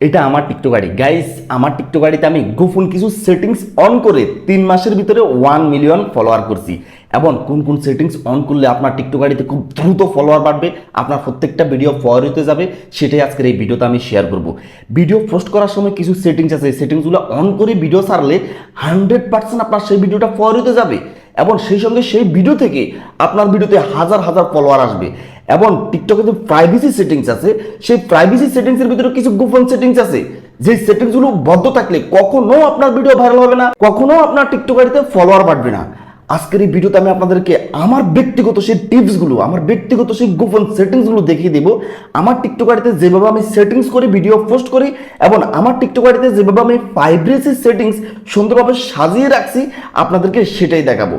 এটা আমার টিকটক গাড়ি গাইস আমার টিকটক গাড়িতে আমি গোপন কিছু সেটিংস অন করে তিন মাসের ভিতরে ওয়ান মিলিয়ন ফলোয়ার করছি। এবং কোন কোন সেটিংস অন করলে আপনার টিকটক গাড়িতে খুব দ্রুত ফলোয়ার বাড়বে, আপনার প্রত্যেকটা ভিডিও ফলোয়ার হতে যাবে, সেটাই আজকের এই ভিডিওতে আমি শেয়ার করব। ভিডিও পোস্ট করার সময় কিছু সেটিংস আছে সেটিংসগুলো অন করে ভিডিও সারলে হান্ড্রেড পার্সেন্ট আপনার সেই ভিডিওটা ফলোয়ার হতে যাবে। এবং সেই সঙ্গে সেই ভিডিও থেকে আপনার ভিডিওতে হাজার হাজার ফলোয়ার আসবে। এবং টিকটকে যে প্রাইভেসি সেটিংস আছে, সেই প্রাইভেসি সেটিংসের ভিতরে কিছু গোপন সেটিংস আছে। যে সেটিংসগুলো বদ্ধ থাকলে কখনো আপনার ভিডিও ভাইরাল হবে না, কখনো আপনার টিকটকারিতে ফলোয়ার বাড়বে না। আজকের এই ভিডিওতে আমি আপনাদেরকে আমার ব্যক্তিগত সেই টিপসগুলো, আমার ব্যক্তিগত সেই গোপন সেটিংসগুলো দেখিয়ে দেবো। আমার টিকটক আইডিতে যেভাবে আমি সেটিংস করি, ভিডিও পোস্ট করি, এবং আমার টিকটক আইডিতে যেভাবে আমি প্রাইভেসি সেটিংস সুন্দরভাবে সাজিয়ে রাখছি, আপনাদেরকে সেটাই দেখাবো।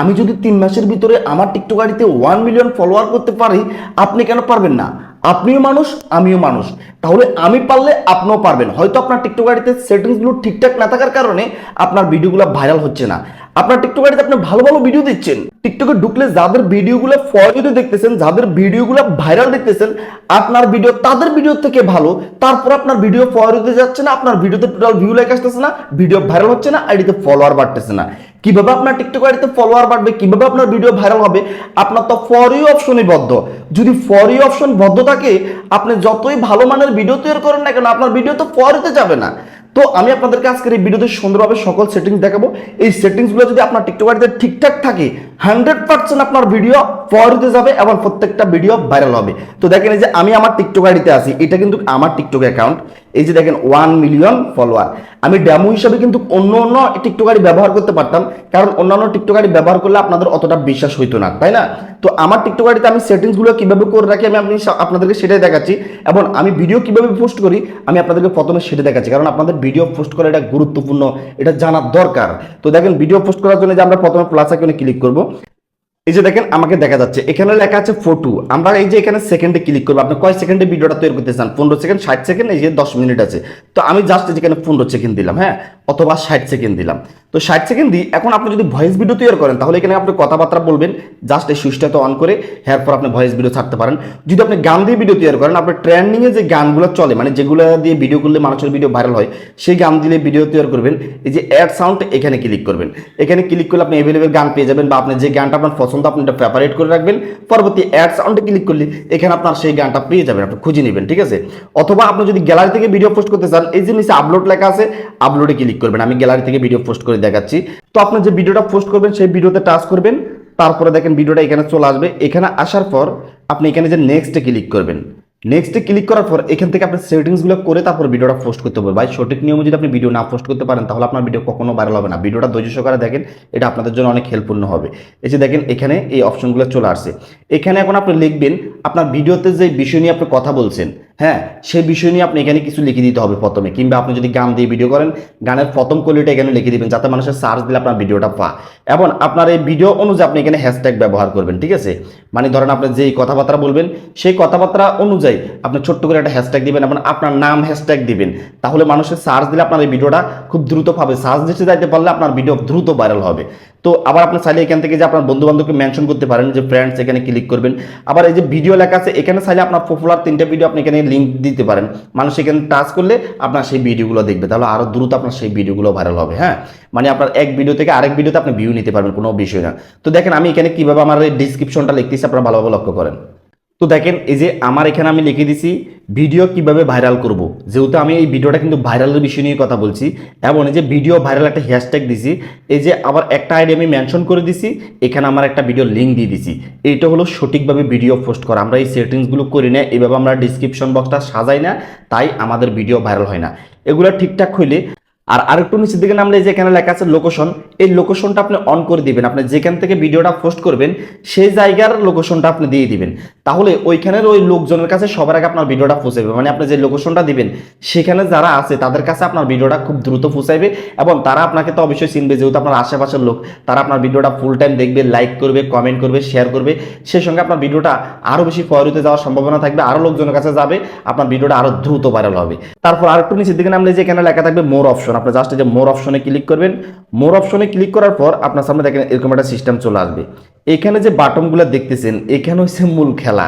আমি যদি তিন মাসের ভিতরে আমার টিকটক আইডিতে ওয়ান মিলিয়ন ফলোয়ার করতে পারি, আপনি কেন পারবেন না? আপনিও মানুষ, আমিও মানুষ। তাহলে আমি পারলে আপনিও পারবেন। হয়তো আপনার টিকটক আইডিতে সেটিংসগুলো ঠিকঠাক না থাকার কারণে আপনার ভিডিওগুলো ভাইরাল হচ্ছে না। আপনার টিকটক আইডিতে আপনি ভালো ভালো ভিডিও দিচ্ছেন। টিকটকে ঢুকলে যাদের ভিডিওগুলো ফলোতে দেখতেছেন, যাদের ভিডিওগুলো ভাইরাল দেখতেছেন, আপনার ভিডিও, তাদের ভিডিও থেকে ভালো, তারপর আপনার ভিডিও ফলোতে যাচ্ছে না, আপনার ভিডিওতে টোটাল ভিউ লাইক আসতেছে না, ভিডিও ভাইরাল হচ্ছে না, আইডিতে ফলোয়ার বাড়তেছে না। কীভাবে আপনার টিকটক আইডিতে ফলোয়ার বাড়বে, কীভাবে আপনার ভিডিও ভাইরাল হবে, আপনার তো ফর অপশনই বদ্ধ। যদি ফর অপশন বদ্ধ থাকে, আপনি যতই ভালো মানের ভিডিও তৈরি করেন না কেন, আপনার ভিডিও তো ফরিতে যাবে না। তো আমি আপনাদেরকে আজকের এই ভিডিওতে সুন্দরভাবে সকল সেটিংস দেখাবো। এই সেটিংসগুলো যদি আপনার টিকটক আইডিতে ঠিকঠাক থাকে হান্ড্রেড পার্সেন্ট আপনার ভিডিও ফর হতে যাবে এবং প্রত্যেকটা ভিডিও ভাইরাল হবে। তো দেখেন এই যে আমি আমার টিকটক আইডিতে আছি, এটা কিন্তু আমার টিকটক অ্যাকাউন্ট এই যে দেখেন ওয়ান মিলিয়ন ফলোয়ার আমি ড্যামো হিসাবে কিন্তু অন্য অন্য টিকটক আইডি ব্যবহার করতে পারতাম, কারণ অন্যান্য টিকটক আইডি ব্যবহার করলে আপনাদের অতটা বিশ্বাস হইতো না, তাই না? তো আমার টিকটক আইডিতে আমি সেটিংসগুলো কীভাবে করে রাখি আমি আপনি আপনাদেরকে সেটাই দেখাচ্ছি এবং আমি ভিডিও কীভাবে পোস্ট করি আমি আপনাদেরকে প্রথমে সেটা দেখাচ্ছি, কারণ আপনাদের ভিডিও পোস্ট করা এটা গুরুত্বপূর্ণ, এটা জানার দরকার। তো দেখেন ভিডিও পোস্ট করার জন্য যে আমরা প্রথমে প্লাস আইকনে ক্লিক করব। এই যে দেখেন, আমাকে দেখা যাচ্ছে। এখানে লেখা আছে ফটো আমরা এই যে এখানে সেকেন্ডে ক্লিক করব, আপনি কয় সেকেন্ডে ভিডিওটা তৈরি করতে চান? পনেরো সেকেন্ড ষাট সেকেন্ড এই যে দশ মিনিট আছে। তো আমি জাস্ট যেখানে পনেরো সেকেন্ড দিলাম হ্যাঁ? অথবা ষাট সেকেন্ড দিলাম। তো ষাট সেকেন্ড দিই এখন আপনি যদি ভয়েস ভিডিও তৈরি করেন, তাহলে এখানে আপনি কথাবার্তা বলবেন, জাস্ট এই সুইচটা তো অন করে এরপর আপনি ভয়েস ভিডিও ছাড়তে পারেন। যদি আপনি গান দিয়ে ভিডিও তৈরি করেন আপনার ট্রেন্ডিংয়ে যে গানগুলো চলে মানে যেগুলো দিয়ে ভিডিও করলে মানুষের ভিডিও ভাইরাল হয়, সেই গান দিলে ভিডিও তৈরি করবেন। এই যে অ্যাড সাউন্ড এখানে ক্লিক করবেন। এখানে ক্লিক করলে আপনি অ্যাভেলেবেল গান পেয়ে যাবেন বা আপনি যে গানটা আপনার পছন্দ, আপনি এটা প্রেপারেট করে রাখবেন। পরবর্তী অ্যাড সাউন্ডে ক্লিক করলে এখানে আপনার সেই গানটা পেয়ে যাবেন, আপনি খুঁজে নেবেন, ঠিক আছে? অথবা আপনি যদি গ্যালারি থেকে ভিডিও পোস্ট করতে চান, এই নিচে আপলোড লেখা আছে আপলোডে ক্লিক করবেন। আমি গ্যালারি থেকে ভিডিও পোস্ট করে দেখাচ্ছি। তো আপনি যে ভিডিওটা পোস্ট করবেন, সেই ভিডিওতে টাচ করবেন। তারপরে দেখেন ভিডিওটা এখানে চলে আসবে। এখানে আসার পর আপনি এখানে যে নেক্সটে ক্লিক করবেন। নেক্সটে ক্লিক করার পর এখান থেকে আপনি সেটিংসগুলো করে তারপর ভিডিওটা পোস্ট করতে হবে ভাই, সঠিক নিয়মে যদি আপনি ভিডিও না পোস্ট করতে পারেন, তাহলে আপনার ভিডিও কখনো ভাইরাল হবে না। ভিডিওটা ধৈর্য সহকারে দেখেন, এটা আপনাদের জন্য অনেক হেল্পফুল হবে। এই যে দেখেন, এখানে এই অপশনগুলো চলে আসছে। এখানে এখন আপনি লিখবেন, আপনার ভিডিওতে যে বিষয় নিয়ে আপনি কথা বলছেন হ্যাঁ সে বিষয় নিয়ে আপনি এখানে কিছু লিখে দিতে হবে প্রথমে, কিংবা আপনি যদি গান দিয়ে ভিডিও করেন, গানের প্রথম কলিটা এখানে লিখে দিবেন, যাতে মানুষের সার্চ দিলে আপনার ভিডিওটা পা এবং আপনার এই ভিডিও অনুযায়ী আপনি এখানে হ্যাশট্যাগ ব্যবহার করবেন, ঠিক আছে? মানে ধরেন আপনি যেই কথাবার্তা বলবেন, সেই কথাবার্তা অনুযায়ী আপনি ছোট্ট করে একটা হ্যাশট্যাগ দিবেন এবং আপনার নাম হ্যাশট্যাগ দিবেন। তাহলে মানুষের সার্চ দিলে আপনার এই ভিডিওটা খুব দ্রুত পাবে সার্চ দিতে যাইতে পারলে আপনার ভিডিও দ্রুত ভাইরাল হবে। তো আবার আপনি চাইলে এখান থেকে যে আপনার বন্ধু বান্ধবকে মেনশন করতে পারেন, যে ফ্রেন্ডস এখানে ক্লিক করবেন। আবার এই যে ভিডিও লেখা আছে, এখানে চাইলে আপনার পপুলার তিনটা ভিডিও আপনি এখানে লিঙ্ক দিতে পারেন। মানুষ এখানে টাচ করলে আপনার সেই ভিডিওগুলো দেখবে। তাহলে আরও দ্রুত আপনার সেই ভিডিওগুলো ভাইরাল হবে হ্যাঁ? মানে আপনার এক ভিডিও থেকে আরেক ভিডিওতে আপনি ভিউ নিতে পারবেন, কোনো বিষয় না। তো দেখেন আমি এখানে কীভাবে আমার ডিসক্রিপশনটা লিখতেছি, আপনারা ভালোভাবে লক্ষ্য করেন। তো দেখেন, এই যে আমার এখানে আমি লিখে দিছি ভিডিও কীভাবে ভাইরাল করব। যেহেতু আমি এই ভিডিওটা কিন্তু ভাইরালের বিষয় নিয়ে কথা বলছি, এবং এই যে ভিডিও ভাইরাল একটা হ্যাশট্যাগ দিছি, এই যে আবার একটা আইডি আমি মেনশন করে দিছি, এখানে আমার একটা ভিডিও লিঙ্ক দিয়ে দিছি। এইটা হলো সঠিকভাবে ভিডিও পোস্ট করা। আমরা এই সেটিংসগুলো করি না, এইভাবে আমরা ডিসক্রিপশন বক্সটা সাজাই না, তাই আমাদের ভিডিও ভাইরাল হয় না। এগুলো ঠিকঠাক হইলে আর আরেকটু নিচের দিকে নামলে যে এখানে লেখা আছে লোকেশন এই লোকেশনটা আপনি অন করে দিবেন। আপনি যেখান থেকে ভিডিওটা পোস্ট করবেন, সেই জায়গার লোকেশনটা আপনি দিয়ে দিবেন। তাহলে ওইখানের ওই লোকজনের কাছে সবার আগে আপনার ভিডিওটা পৌঁছাবে। মানে আপনি যে লোকেশনটা দিবেন, সেখানে যারা আছে, তাদের কাছে আপনার ভিডিওটা খুব দ্রুত পৌঁছাইবে এবং তারা আপনাকে তো অবশ্যই চিনবে, যেহেতু আপনার আশেপাশের লোক, তারা আপনার ভিডিওটা ফুল টাইম দেখবে লাইক করবে কমেন্ট করবে শেয়ার করবে। সেই সঙ্গে আপনার ভিডিওটা আরও বেশি ফয়রিতে যাওয়ার সম্ভাবনা থাকবে আরও লোকজনের কাছে যাবে, আপনার ভিডিওটা আরও দ্রুত ভাইরাল হবে। তারপর আরেকটু নিচের দিকে নামলে যে এখানে লেখা থাকবে মোর অপশন আপনি জাস্ট যে মোর অপশনে ক্লিক করবেন মোর অপশনে ক্লিক করার পর আপনার সামনে দেখেন এরকম একটা সিস্টেম চলে আসবে। এখানে যে বাটনগুলো দেখতেছেন, এখানে হচ্ছে মূল খেলা।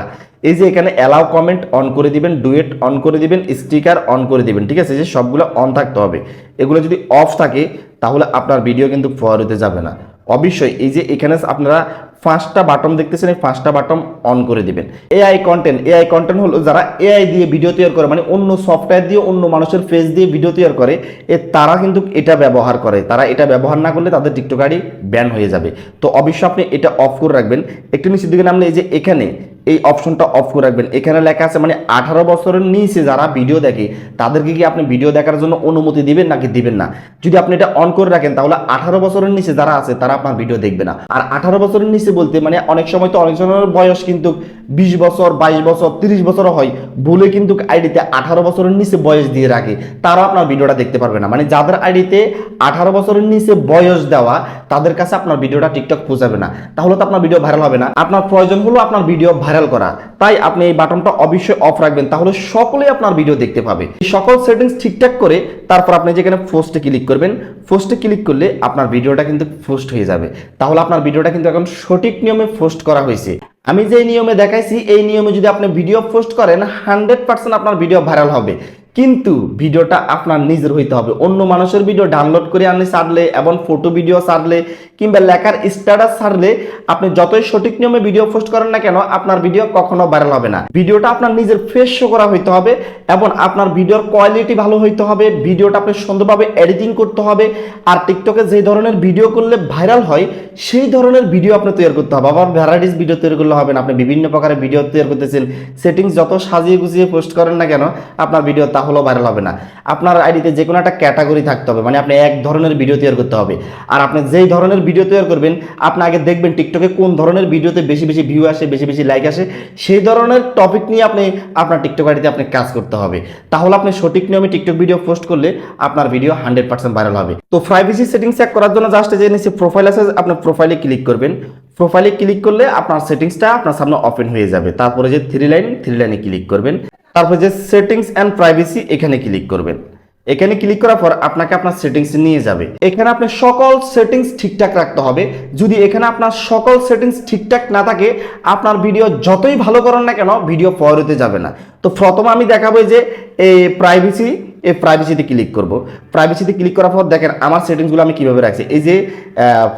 এই যে এখানে অ্যালাউ কমেন্ট অন করে দিবেন ডুয়েট অন করে দিবেন স্টিকার অন করে দিবেন, ঠিক আছে? যে সবগুলো অন থাকতে হবে। এগুলো যদি অফ থাকে, তাহলে আপনার ভিডিও কিন্তু ফরওয়ার্ডে যাবে না। অবশ্যই এই যে এখানে আপনারা পাঁচটা বাটন দেখতেছেন, এই পাঁচটা বাটন অন করে দিবেন। এআই কন্টেন্ট এআই কন্টেন্ট হলো যারা এআই দিয়ে ভিডিও তৈরি করে মানে অন্য সফটওয়্যার দিয়ে অন্য মানুষের ফেস দিয়ে ভিডিও তৈরি করে, এ তারা কিন্তু এটা ব্যবহার করে। তারা এটা ব্যবহার না করলে তাদের টিকটক আইডি ব্যান হয়ে যাবে। তো অবশ্যই আপনি এটা অফ করে রাখবেন। একটু নিচের দিকে নামলে এই যে এখানে, এই অপশনটা অফ করে রাখবেন। এখানে লেখা আছে মানে আঠারো বছরের নিচে যারা ভিডিও দেখে, তাদেরকে কি আপনি ভিডিও দেখার জন্য অনুমতি দিবেন নাকি দিবেন না? যদি আপনি এটা অন করে রাখেন, তাহলে আঠারো বছরের নিচে যারা আছে, তারা আপনার ভিডিও দেখবে না। আর আঠারো বছরের নিচে বলতে মানে অনেক সময় তো অনেকজনের বয়স কিন্তু বিশ বছর, বাইশ বছর, তিরিশ বছরও হয়, ভুলে কিন্তু আইডিতে আঠারো বছরের নিচে বয়স দিয়ে রাখে। তারা আপনার ভিডিওটা দেখতে পারবে না। মানে যাদের আইডিতে আঠারো বছরের নিচে বয়স দেওয়া, তাদের কাছে আপনার ভিডিওটা টিকটক পৌঁছাবে না। তাহলে তো আপনার ভিডিও ভাইরাল হবে না। আপনার প্রয়োজন হলো আপনার ভিডিও ভাইরাল করা। তাই আপনি এই বাটনটা অবশ্যই অফ রাখবেন, তাহলে সকলেই আপনার ভিডিও দেখতে পাবে। সকল সেটিংস ঠিকঠাক করে তারপর আপনি যেখানে পোস্টে ক্লিক করবেন পোস্টে ক্লিক করলে আপনার ভিডিওটা কিন্তু পোস্ট হয়ে যাবে। তাহলে আপনার ভিডিওটা কিন্তু এখন সঠিক নিয়মে পোস্ট করা হয়েছে। আমি যে নিয়মে দেখাইছি, এই নিয়মে যদি আপনি ভিডিও পোস্ট করেন হান্ড্রেড পার্সেন্ট আপনার ভিডিও ভাইরাল হবে। কিন্তু ভিডিওটা আপনার নিজের হইতে হবে। অন্য মানুষের ভিডিও ডাউনলোড করে আনলে ছাড়লে এবং ফটো ভিডিও ছাড়লে কিংবা লেখার স্ট্যাটাস ছাড়লে আপনি যতই সঠিক নিয়মে ভিডিও পোস্ট করেন না কেন, আপনার ভিডিও কখনো ভাইরাল হবে না। ভিডিওটা আপনার নিজের ফেস শো করা হইতে হবে এবং আপনার ভিডিওর কোয়ালিটি ভালো হইতে হবে, ভিডিওটা আপনি সুন্দরভাবে এডিটিং করতে হবে, আর টিকটকে যে ধরনের ভিডিও করলে ভাইরাল হয়, সেই ধরনের ভিডিও আপনি তৈরি করতে হবে। আবার ভ্যারাইটিস ভিডিও তৈরি করলে হবে না। আপনি বিভিন্ন প্রকারের ভিডিও তৈরি করতেছেন। সেটিংস যত সাজিয়ে গুছিয়ে পোস্ট করেন না কেন, আপনার ভিডিও তাহলেও ভাইরাল হবে না। আপনার আইডিতে যে কোনো একটা ক্যাটাগরি থাকতে হবে মানে আপনি এক ধরনের ভিডিও তৈরি করতে হবে। আর আপনি যেই ধরনের ভিডিও তৈরি করবেন, আপনি আগে দেখবেন টিকটকে কোন ধরনের ভিডিওতে বেশি বেশি ভিউ আসে, বেশি বেশি লাইক আসে, সেই ধরনের টপিক নিয়ে আপনি আপনার টিকটক আইডিতে আপনি কাজ করতে হবে। তাহলে আপনি সঠিক নিয়মে টিকটক ভিডিও পোস্ট করলে আপনার ভিডিও হান্ড্রেড পার্সেন্ট ভাইরাল হবে। তো প্রাইভেসি সেটিংস চেক করার জন্য জাস্ট যে নিচে প্রোফাইল আছে আপনার প্রোফাইলে ক্লিক করবেন। প্রোফাইলে ক্লিক করলে আপনার সেটিংসটা আপনার সামনে ওপেন হয়ে যাবে। তারপরে যে থ্রি লাইন থ্রি লাইনে ক্লিক করবেন। তারপরে যে সেটিংস অ্যান্ড প্রাইভেসি এখানে ক্লিক করবেন। এখানে ক্লিক করার পর আপনাকে আপনার সেটিংস নিয়ে যাবে। এখানে আপনি সকল সেটিংস ঠিকঠাক রাখতে হবে। যদি এখানে আপনার সকল সেটিংস ঠিকঠাক না থাকে, আপনার ভিডিও যতই ভালো করেন না কেন ভিডিও পরতে যাবে না। তো প্রথমে আমি দেখাবো যে, এই প্রাইভেসি এই প্রাইভেসিতে ক্লিক করব। প্রাইভেসিতে ক্লিক করার পর দেখেন আমার সেটিংসগুলো আমি কীভাবে রাখছি? এই যে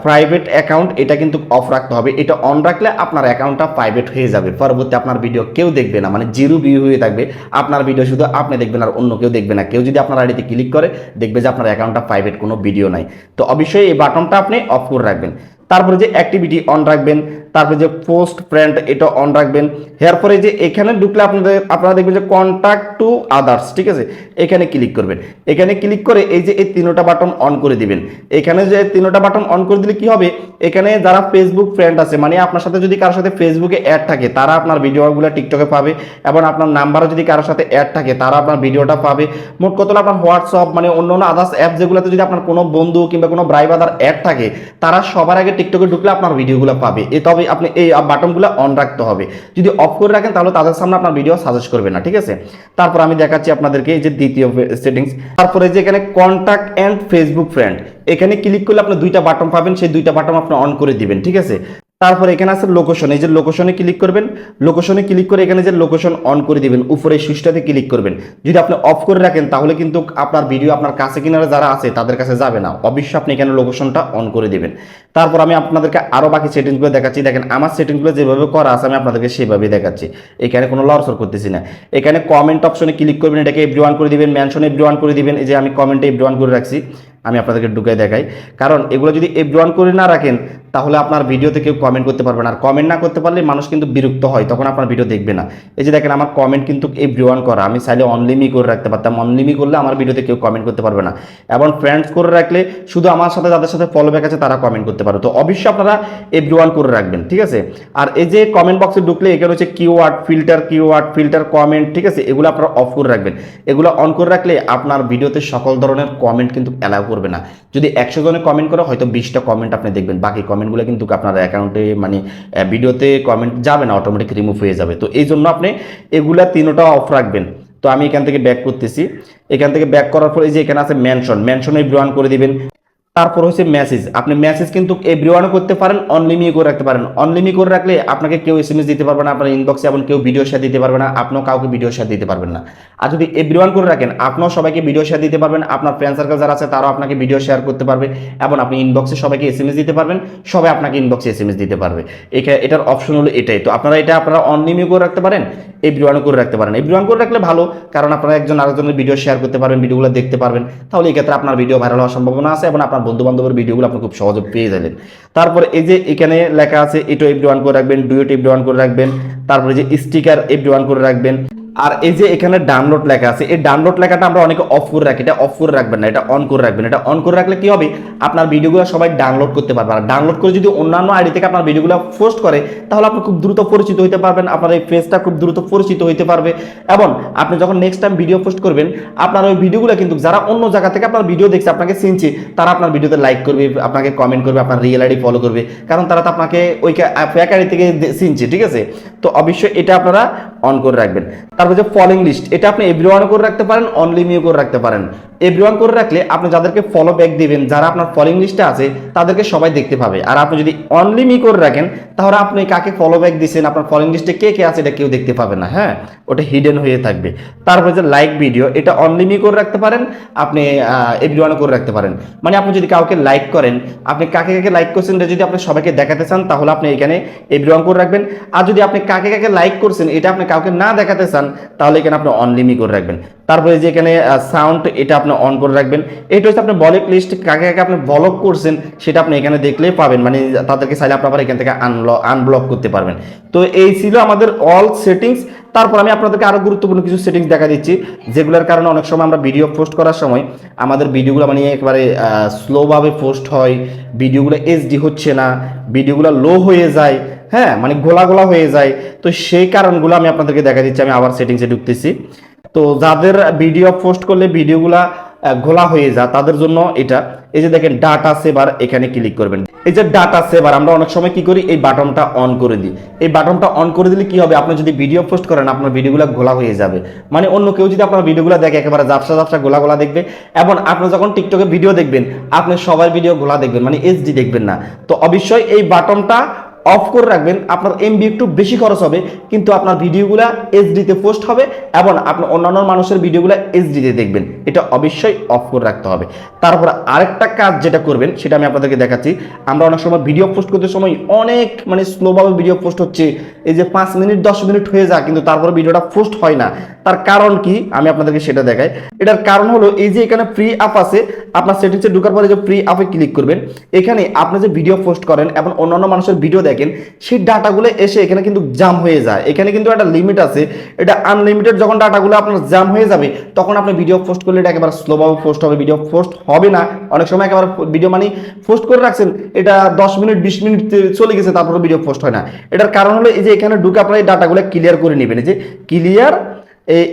প্রাইভেট অ্যাকাউন্ট এটা কিন্তু অফ রাখতে হবে। এটা অন রাখলে আপনার অ্যাকাউন্টটা প্রাইভেট হয়ে যাবে। পরবর্তী আপনার ভিডিও কেউ দেখবে না। মানে জিরো ভিউ হয়ে থাকবে। আপনার ভিডিও শুধু আপনি দেখবেন আর অন্য কেউ দেখবে না। কেউ যদি আপনার আইডিতে ক্লিক করে, দেখবে যে আপনার অ্যাকাউন্টটা প্রাইভেট কোনো ভিডিও নাই। তো অবশ্যই এই বাটনটা আপনি অফ করে রাখবেন। তারপরে যে অ্যাক্টিভিটি অন রাখবেন তারপরে যে পোস্ট ফ্রেন্ড এটা অন রাখবেন। এরপরে যে এখানে ঢুকলে আপনাদের, আপনারা দেখবেন যে কন্ট্যাক্ট টু আদার্স ঠিক আছে? এখানে ক্লিক করবেন। এখানে ক্লিক করে এই যে এই তিনোটা বাটন অন করে দিবেন। এখানে যে তিনোটা বাটন অন করে দিলে কি হবে? এখানে যারা ফেসবুক ফ্রেন্ড আছে মানে আপনার সাথে যদি কারোর সাথে ফেসবুকে অ্যাড থাকে, তারা আপনার ভিডিওগুলো টিকটকে পাবে এবং আপনার নাম্বারও যদি কারোর সাথে অ্যাড থাকে, তারা আপনার ভিডিওটা পাবে। মোট কত আপনার হোয়াটসঅ্যাপ মানে অন্য অন্য আদার্স অ্যাপ যেগুলোতে যদি আপনার কোনো বন্ধু কিংবা কোনো ব্রাইব আদার অ্যাড থাকে, তারা সবার আগে টিকটকে ঢুকলে আপনার ভিডিওগুলো পাবে। এ তবে আপনি এই বাটনগুলো অন রাখতে হবে। যদি অফ করে রাখেন, তাহলে তাদের সামনে আপনার ভিডিও সাজেস্ট করবে না, ঠিক আছে? তারপর আমি দেখাচ্ছি আপনাদেরকে এই যে দ্বিতীয় সেটিংস তারপরে যে এখানে কন্ট্যাক্ট অ্যান্ড ফেসবুক ফ্রেন্ড এখানে ক্লিক করলে আপনি দুইটা বাটন পাবেন, সেই দুইটা বাটন আপনি অন করে দিবেন, ঠিক আছে? তারপর এখানে আছে লোকেশন এই যে লোকেশনে ক্লিক করবেন লোকেশনে ক্লিক করে এখানে যে লোকেশন অন করে দিবেন, উপরে সুইচটাতে ক্লিক করবেন। যদি আপনি অফ করে রাখেন, তাহলে কিন্তু আপনার ভিডিও আপনার কাছে কিনারে যারা আছে, তাদের কাছে যাবে না। অবশ্যই আপনি এখানে লোকেশনটা অন করে দিবেন। তারপর আমি আপনাদেরকে আরও বাকি সেটিংসগুলো দেখাচ্ছি। দেখেন, আমার সেটিংসগুলো যেভাবে করা আছে, আমি আপনাদেরকে সেভাবেই দেখাচ্ছি। এখানে কোনো লরসর করতেছি না। এখানে কমেন্ট অপশনে ক্লিক করবেন, এটাকে এভরি করে দিবেন মেনশনে এভরি করে দিবেন। এই যে আমি কমেন্টে এভরি করে রাখছি, আমি আপনাদেরকে ঢুকাই দেখাই। কারণ এগুলো যদি এভরি করে না রাখেন তাহলে আপনার ভিডিওতে কেউ কমেন্ট করতে পারবে না। আর কমেন্ট না করতে পারলে মানুষ কিন্তু বিরক্ত হয়, তখন আপনার ভিডিও দেখবে না। এই যে দেখেন, আমার কমেন্ট কিন্তু এভরি করা। আমি চাইলে অনলিমি করে রাখতে পারতাম। অনলিমি করলে আমার ভিডিওতে কেউ কমেন্ট করতে পারবে না। এবং ফ্রেন্ডস করে রাখলে শুধু আমার সাথে, যাদের সাথে ফলো ব্যাক আছে, তারা কমেন্ট করতে পারবে। তো অবশ্যই আপনারা এভরি করে রাখবেন, ঠিক আছে? আর এই যে কমেন্ট বক্সে ঢুকলে এখানে হচ্ছে keyword filter keyword filter comment ঠিক আছে? এগুলো আপনারা অফ করে রাখবেন। এগুলো অন করে রাখলে আপনার ভিডিওতে সকল ধরনের কমেন্ট কিন্তু অ্যালাউ করবে না। যদি একশো জনে কমেন্ট করে, হয়তো বিশটা কমেন্ট আপনি দেখবেন। বাকি কমেন্টগুলো কিন্তু আপনার অ্যাকাউন্টে মানে ভিডিওতে কমেন্ট যাবে না অটোমেটিক রিমুভ হয়ে যাবে। তো এই জন্য আপনি এগুলা তিনোটা অফ রাখবেন। তো আমি এখান থেকে ব্যাক করতেছি। এখান থেকে ব্যাক করার পরে যে এখানে আছে মেনশন মেনশনে ব্রান করে দিবেন। তারপর হচ্ছে মেসেজ আপনি মেসেজ কিন্তু এভরিওয়ানও করতে পারেন অনলিমি করে রাখতে পারেন। অনলিমি করে রাখলে আপনাকে কেউ এস এম এস দিতে পারবে না, আপনার ইনবক্সে এমন কেউ ভিডিও শেয়ার দিতে পারবে না, আপনিও কাউকে ভিডিও শেয়ার দিতে পারবেন না। আর যদি এভরিওয়ান করে রাখেন, আপনিও সবাইকে ভিডিও শেয়ার দিতে পারবেন, আপনার ফ্রেন্ড সার্কেল যারা আছে তারাও আপনাকে ভিডিও শেয়ার করতে পারবে এবং আপনি ইনবক্সে সবাইকে এস এম এস দিতে পারবেন, সবাই আপনাকে ইনবক্সে এস এম এস দিতে পারবে। এটার অপশন হলো এটাই। তো আপনারা এটা আপনারা অনলিমি করে রাখতে পারেন এভরিওয়ানও করে রাখতে পারেন। এভরিওয়ান করে রাখলে ভালো, কারণ আপনারা একজন আরেকজনের ভিডিও শেয়ার করতে পারবেন ভিডিওগুলো দেখতে পারবেন। তাহলে এক্ষেত্রে আপনার ভিডিও ভাইরাল হওয়ার সম্ভাবনা আছে এবং আপনার বন্ধু বান্ধবের ভিডিওগুলো আপনি খুব সহজে পেয়ে যাবেন। তারপরে এই যে এখানে লেখা আছে, এটো ডি ওয়ান করে রাখবেন ডুয়েট এভরি ওয়ান করে রাখবেন, তারপরে যে স্টিকার এভরি ওয়ান করে রাখবেন। আর এই যে এখানে ডাউনলোড লেখা আছে, এই ডাউনলোড লেখাটা আমরা অনেকে অফ করে রাখি। এটা অফ করে রাখবেন না, এটা অন করে রাখবেন। এটা অন করে রাখলে কি হবে? আপনার ভিডিওগুলো সবাই ডাউনলোড করতে পারবে। আর ডাউনলোড করে যদি অন্যান্য আইডি থেকে আপনার ভিডিওগুলো পোস্ট করে, তাহলে আপনি খুব দ্রুত পরিচিত হতে পারবেন, আপনার এই ফেসটা খুব দ্রুত পরিচিত হতে পারবে। এবং আপনি যখন নেক্সট টাইম ভিডিও পোস্ট করবেন, আপনার ওই ভিডিওগুলো কিন্তু যারা অন্য জায়গা থেকে আপনার ভিডিও দেখছে, আপনাকে চিনছে, তারা আপনার ভিডিওতে লাইক করবে, আপনাকে কমেন্ট করবে, আপনার রিয়েল আইডি ফলো করবে। কারণ তারা তো আপনাকে ওই ফেক আইডি থেকে চিনছে, ঠিক আছে? তো অবশ্যই এটা আপনারা অন করে রাখবেন। তারপর যে ফলোইং লিস্ট এটা আপনি এভরিওয়ান করে রাখতে পারেন অনলিমিও করে রাখতে পারেন। এভরিওয়ান করে রাখলে আপনি যাদেরকে ফলো ব্যাক দিবেন, যারা আপনার ফলোইং লিস্টে আছে, তাদেরকে সবাই দেখতে পাবে। আর আপনি যদি অনলিমি করে রাখেন, তাহলে আপনি কাকে ফলো ব্যাক দিচ্ছেন আপনার ফলোইং লিস্টে কে কে আছে, এটা কেউ দেখতে পাবে না হ্যাঁ? ওটা হিডেন হয়ে থাকবে। তারপরে যে লাইক ভিডিও এটা অনলিমি করে রাখতে পারেন, আপনি এভরিওয়ান করে রাখতে পারেন। মানে আপনি যদি কাউকে লাইক করেন, আপনি কাকে কাকে লাইক করছেন, এটা যদি আপনি সবাইকে দেখাতে চান, তাহলে আপনি এখানে এভরিওয়ান করে রাখবেন। আর যদি আপনি কাকে কাকে লাইক করছেন, এটা আপনি কাউকে না দেখাতে চান, তাহলে এখানে আপনি অনলিমি করে রাখবেন। তারপরে যে এখানে সাউন্ড এটা আপনি অন করে রাখবেন। এটা হচ্ছে আপনি বলিক লিস্ট কাকে কাকে আপনি ব্লক করছেন, সেটা আপনি এখানে দেখলেই পাবেন। মানে তাদেরকে চাইলে আপনি আবার এখান থেকে আনব্লক করতে পারবেন। তো এই ছিল আমাদের অল সেটিংস তারপর আমি আপনাদেরকে আরও গুরুত্বপূর্ণ কিছু সেটিংস দেখা দিচ্ছি, যেগুলোর কারণে অনেক সময় আমরা ভিডিও পোস্ট করার সময় আমাদের ভিডিওগুলো মানে একেবারে স্লোভাবে পোস্ট হয় ভিডিওগুলো এইচডি হচ্ছে না ভিডিওগুলো লো হয়ে যায় হ্যাঁ মানে গোলা গোলা হয়ে যায়। তো সেই কারণগুলো আমি আপনাদেরকে দেখা দিচ্ছি, আমি আবার সেটিংসে ঢুকতেছি। তো যাদের ভিডিও পোস্ট করলে ভিডিওগুলা ঘোলা হয়ে যায়, তাদের জন্য এটা। এই যে দেখেন ডাটা সেভার এখানে ক্লিক করবেন। এই যে ডাটা সেভার আমরা অনেক সময় কি করি? এই বাটনটা অন করে দিই। এই বাটনটা অন করে দিলে কি হবে? আপনি যদি ভিডিও পোস্ট করেন, আপনার ভিডিওগুলো ঘোলা হয়ে যাবে। মানে অন্য কেউ যদি আপনার ভিডিওগুলো দেখে, একেবারে জাপসা জাপসা গোলা গোলা দেখবে, এবং আপনি যখন টিকটকে ভিডিও দেখবেন, আপনি সবার ভিডিও গোলা দেখবেন মানে এইচডি দেখবেন না। তো অবশ্যই এই বাটনটা অফ করে রাখবেন আপনার এমবি একটু বেশি খরচ হবে। কিন্তু আপনার ভিডিওগুলা এইচডিতে পোস্ট হবে এবং আপনার অন্যান্য মানুষের ভিডিওগুলো এইচডিতে দেখবেন। এটা অবশ্যই অফ করে রাখতে হবে। তারপর আরেকটা কাজ যেটা করবেন, সেটা আমি আপনাদেরকে দেখাচ্ছি। আমরা অনেক সময় ভিডিও পোস্ট করতে সময় অনেক মানে স্লোভাবে ভিডিও পোস্ট হচ্ছে। এই যে পাঁচ মিনিট, দশ মিনিট হয়ে যায়, কিন্তু তারপরে ভিডিওটা পোস্ট হয় না। তার কারণ কি? আমি আপনাদেরকে সেটা দেখাই। এটার কারণ হলো, এই যে এখানে ফ্রি অ্যাপ আছে, আপনার সেটিংসে ঢোকার পরে যে ফ্রি অ্যাপে ক্লিক করবেন, এখানে আপনি যে ভিডিও পোস্ট করেন এবং অন্যান্য মানুষের ভিডিও দেখেন, সেই ডাটাগুলো এসে এখানে কিন্তু জাম হয়ে যায়। এখানে কিন্তু একটা লিমিট আছে। এটা আনলিমিটেড যখন ডাটাগুলো আপনার জাম হয়ে যাবে, তখন আপনি ভিডিও পোস্ট করলে এটা একেবারে স্লোভাবে পোস্ট হবে। ভিডিও পোস্ট হবে না। অনেক সময় একেবারে ভিডিও মানে পোস্ট করে রাখছেন, এটা দশ মিনিট, বিশ মিনিট চলে গেছে তারপরে ভিডিও পোস্ট হয় না। এটার কারণ হলো এই যে এখানে ঢুকে আপনার এই ডাটাগুলো ক্লিয়ার করে নেবেন। এই যে ক্লিয়ার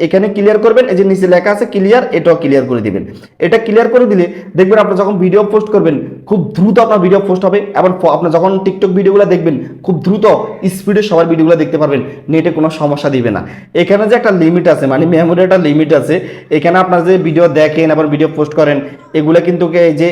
এখানে ক্লিয়ার করবেন, এই যে নিচে লেখা আছে ক্লিয়ার এটাও ক্লিয়ার করে দিবেন। এটা ক্লিয়ার করে দিলে দেখবেন আপনি যখন ভিডিও পোস্ট করবেন খুব দ্রুত আপনার ভিডিও পোস্ট হবে এবং ফ- আপনি যখন টিকটক ভিডিওগুলো দেখবেন, খুব দ্রুত স্পিডে সবার ভিডিওগুলো দেখতে পারবেন। নেটে কোনো সমস্যা দিবে না। এখানে যে একটা লিমিট আছে মানে মেমোরি একটা লিমিট আছে, এখানে আপনার যে ভিডিও দেখেন, আবার ভিডিও পোস্ট করেন, এগুলো কিন্তু যে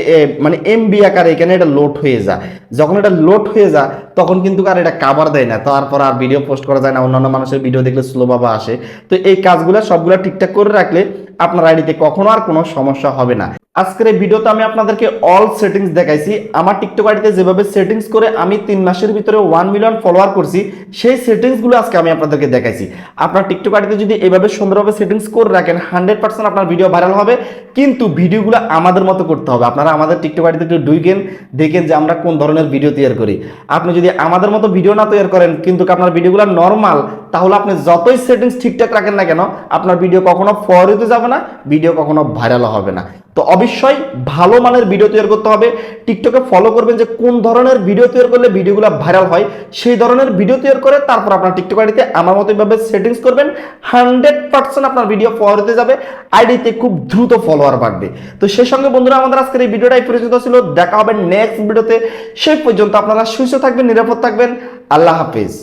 মানে এমবি আকারে এখানে এটা লোড হয়ে যায়। যখন এটা লোড হয়ে যায়, তখন কিন্তু আর এটা কাভার দেয় না। তারপর আর ভিডিও পোস্ট করা যায় না। অন্যান্য মানুষের ভিডিও দেখলে স্লো বাবা আসে। তো এই কাজগুলো সবগুলো ঠিকঠাক করে রাখলে আপনার আইডিতে কখনো আর কোনো সমস্যা হবে না। আজকের এই ভিডিওতে আমি আপনাদেরকে অল সেটিংস দেখাইছি। আমার টিকটক আইডিতে যেভাবে সেটিংস করে আমি তিন মাসের ভিতরে ওয়ান মিলিয়ন ফলোয়ার করছি, সেই সেটিংসগুলো আজকে আমি আপনাদেরকে দেখাইছি। আপনার টিকটক আইডিতে যদি এভাবে সুন্দরভাবে সেটিংস করে রাখেন হান্ড্রেড পার্সেন্ট আপনার ভিডিও ভাইরাল হবে, কিন্তু ভিডিওগুলো আমাদের মতো করতে হবে। আপনারা আমাদের টিকটক আইডিতে একটু ঢুকেন, দেখেন যে আমরা কোন ধরনের ভিডিও তৈরি করি। আপনি যদি আমাদের মতো ভিডিও না তৈরি করেন, কিন্তু আপনার ভিডিওগুলো নর্মাল তাহলে আপনি যতই সেটিংস ঠিকঠাক রাখেন না কেন, আপনার ভিডিও কখনো ফরওয়ার্ড যাবে না ভিডিও কখনো ভাইরাল হবে না। তো অবশ্যই ভালো মানের ভিডিও তৈরি করতে হবে। টিকটকে ফলো করবেন যে কোন ধরনের ভিডিও তৈরি করলে ভিডিওগুলো ভাইরাল হয়। সেই ধরনের ভিডিও তৈরি করে তারপর আপনার টিকটক আইডিতে আমার মতো এভাবে সেটিংস করবেন। হান্ড্রেড পার্সেন্ট আপনার ভিডিও ফলোয়ারতে যাবে। আইডিতে খুব দ্রুত ফলোয়ার বাড়বে। তো সেই সঙ্গে বন্ধুরা, আমাদের আজকের এই ভিডিওটাই পরিচিত ছিল। দেখা হবে নেক্সট ভিডিওতে সেই পর্যন্ত আপনারা সুস্থ থাকবেন, নিরাপদ থাকবেন। আল্লাহ হাফিজ।